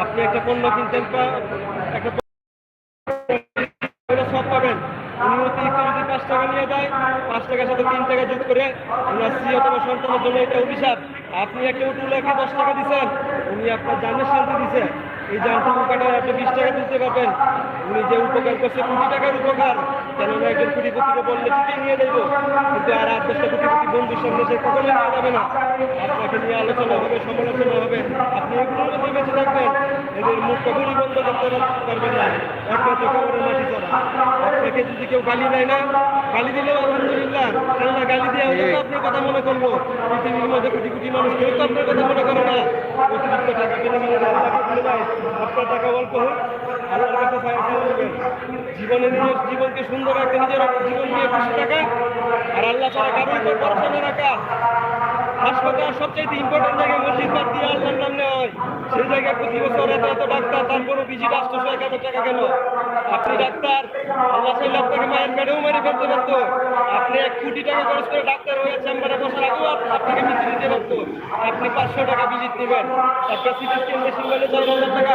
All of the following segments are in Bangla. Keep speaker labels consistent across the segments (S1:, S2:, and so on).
S1: আপনি একটা পণ্য কিনতেন পা- একটা সব পাবেন। উনি পাঁচ টাকা নিয়ে পাঁচ টাকার সাথে তিন টাকা যোগ করে জন্য অভিশাপ। আপনি একটা দশ টাকা উনি আপনার এই বিশ টাকা উনি যে টাকার উপকার বললে ঠিকই নিয়ে আর বন্ধুর নিয়ে আলোচনা হবে, সমালোচনা হবে। আপনি এগুলোর বেঁচে এদের মুখ কখনই বন্ধ করতে পারবেন না। একমাত্র খবরের মাটি চড়া আপনাকে যদি কেউ গালি দেয় না, গালি দিলেও আলহামদুলিল্লাহ কেননা গালি দিয়ে হয়তো তো কথা মনে করব। পৃথিবীর মধ্যে কোটি কোটি মানুষ কেউ তো আপনার কথা মনে করে না। অতিরিক্ত টাকা বিনিময়ে আপনার টাকা অল্প হোক, আল্লাহর কাছে জীবনে নিজের জীবনকে সুন্দর রাখতে নিজের জীবন নিয়ে খুশি থাকা আর আল্লাহ ছাড়া কারোর উপর ভরসা রাখা। হাসপাতাল সবচেয়ে ইম্পর্টেন্ট জায়গায় মসজিদ বাদ দিয়ে আল্লাহর নাম নেওয়া হয় সেই জায়গায় প্রতি বছর এত এত ডাক্তার তারপরও ভিজিট আসতো এক হাজার টাকা কেন আপনি ডাক্তার, আল্লাহ সেই আপনাকে মায়ের মেডেও মেরে ফেলতে পারতো। আপনি এক কোটি টাকা খরচ করে ডাক্তার হয়ে চেম্বারে বসার আগেও আপ- আপনাকে মৃত্যু দিতে পারতো। আপনি পাঁচশো টাকা ভিজিট নেবেন একটা সিটি স্ক্যান মেশিন চার হাজার টাকা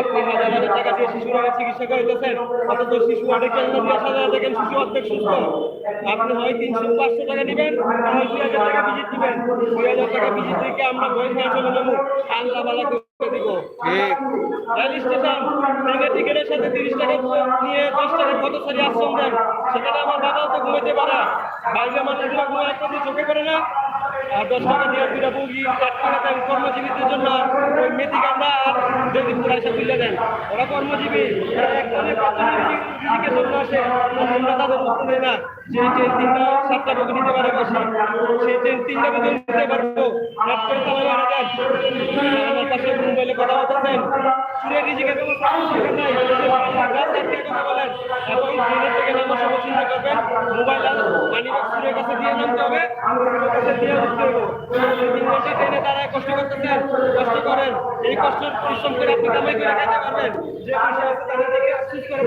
S1: আপনি হাজার হাজার টাকা দিয়ে শিশুরা চিকিৎসা করাইতেছেন অথচ শিশু অনেক দিয়ে সাজায় দেখেন শিশু অর্ধেক সুস্থ। আপনি হয় তিনশো পাঁচশো টাকা দিবেন না হয় দুই হাজার টাকা ভিজিট দিবেন। দুই হাজার টাকা ভিজিট থেকে আমরা খেয়ে চলে যাব আল্লাহ বালা করে দিব। রেল স্টেশন ট্রেনের টিকিটের সাথে তিরিশ টাকা নিয়ে দশ টাকা কত সারি আশ্রম দেন সেখানে আমার বাবাও তো ঘুমাইতে পারে বাইরে মানুষগুলো ঘুমায় চোখে পড়ে না। দশ টাকা দিয়ে দুটা বগি আট টাকা দেন কর্মজীবীদের জন্য, ওই মেথিকান্দা আর যদি পুরাইসা তুলে দেন। ওরা কর্মজীবী একজনের পাঁচজনের জন্য আসে আমরা তাদের উত্তর দেয় না। যে পারে করে আমার এবং ট্রেনের থেকে নামার চিন্তা করবেন মোবাইল মানি ব্যাগ কাছে দিয়ে নামতে হবে কাছে দিয়ে উঠতে হবে তিন ঘণ্টা ট্রেনে দাঁড়ায় কষ্ট করতেছেন কষ্ট করেন এই কষ্টের পরিশ্রম করে আপনি কামাই করে খেতে পারবেন যে পয়সা আছে তাদের থেকে আফসোস করে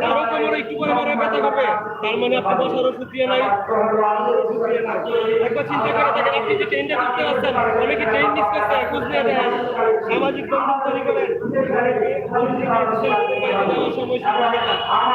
S1: কারও কোমরে একটু পরে পরে ব্যথা করবে তার মানে আপনি বসার ওষুধ দিয়ে নাই। একবার চিন্তা করে দেখেন আপনি যে ট্রেনটা করতে পারছেন অনেকে ট্রেন মিস করছে খোঁজ নিয়ে সামাজিক বন্ধন তৈরি করেন সময়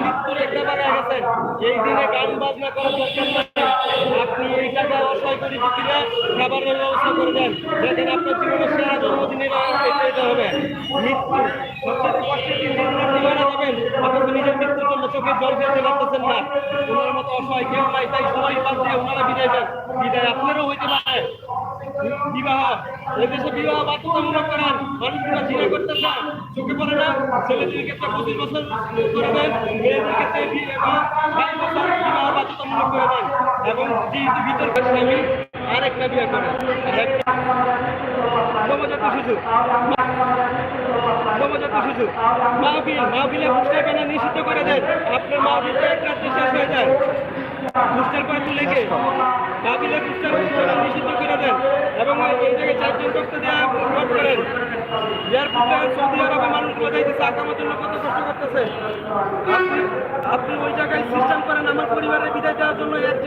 S1: মৃত্যুর একটা বাগায় গেছেন এই দিনে গান বাজনা করার দরকার আপনি এই টাকা অসহায় করে বিক্রিরা খাবারের ব্যবস্থা করে দেন দেখেন আপনার জীবনের সেরা জন্মদিনের এটা হবে মৃত্যু সবচেয়ে কষ্টের দিন আপনি মারা যাবেন অথচ নিজের মৃত্যুর জন্য চোখে জল ফেলতে পারতেছেন না ওনার মতো অসহায় কেউ নাই তাই সবাই বাদ দিয়ে ওনারা বিদায় দেন বিদায় আপনারও হইতে পারে। বিবাহ। এদেশে বিবাহ বাধ্যতামূলক করেন মানুষগুলো জিনা করতেছে চোখে পড়ে না। ছেলেদের ক্ষেত্রে পঁচিশ বছর করে দেন মেয়েদের ক্ষেত্রে বাইশ বছর বিবাহ বাধ্যতামূলক করে দেন। এবং যে বিতর্কের স্বামী আরেকটা বিয়ে করেন আরেকটা নবজাত শিশু। নবজাত শিশু। মাহফিল মাহফিলে পুষ্টার কেনা নিষিদ্ধ করে দেন। আপনার মাহফিলটা এক রাত্রে শেষ হয়ে যায়। পুষ্টার কয়েকটি লেগে পুষ্টার কেনা নিষিদ্ধ করে দেন এবং চারজন ডক্টর দেওয়া করেন। সৌদি আরবে মানুষগুলো যাইতেছে আকামার জন্য কত কষ্ট করতেছে। আপনি ওই জায়গায় সিস্টেম করেন, আমার পরিবারের বিদায় দেওয়ার জন্য এক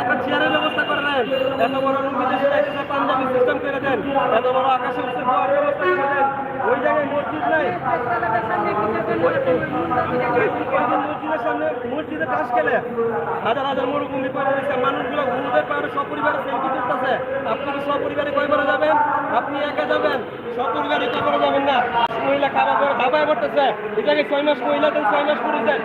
S1: একটা চেয়ারের ব্যবস্থা করে দেন। এত বড় বিদেশে পাঞ্জাবি সিস্টেম করে দেন। এত বড় আকাশে দোয়ার ব্যবস্থা করে দেন। ওই জায়গায় মসজিদের টাস খেলে হাজার হাজার মরুভূমি করে দিচ্ছে মানুষগুলো গুরুদের পাহাড়ে সপরিবারে সেলফি তুলতেছে আপনি সপরিবারে কয়বারে যাবেন আপনি একা যাবেন সপরিবারে কয়বারে যাবেন না মহিলা খাবার দাবায় করতেছে এটাকে ছয় মাস মহিলাদের ছয় মাস পুরুষদের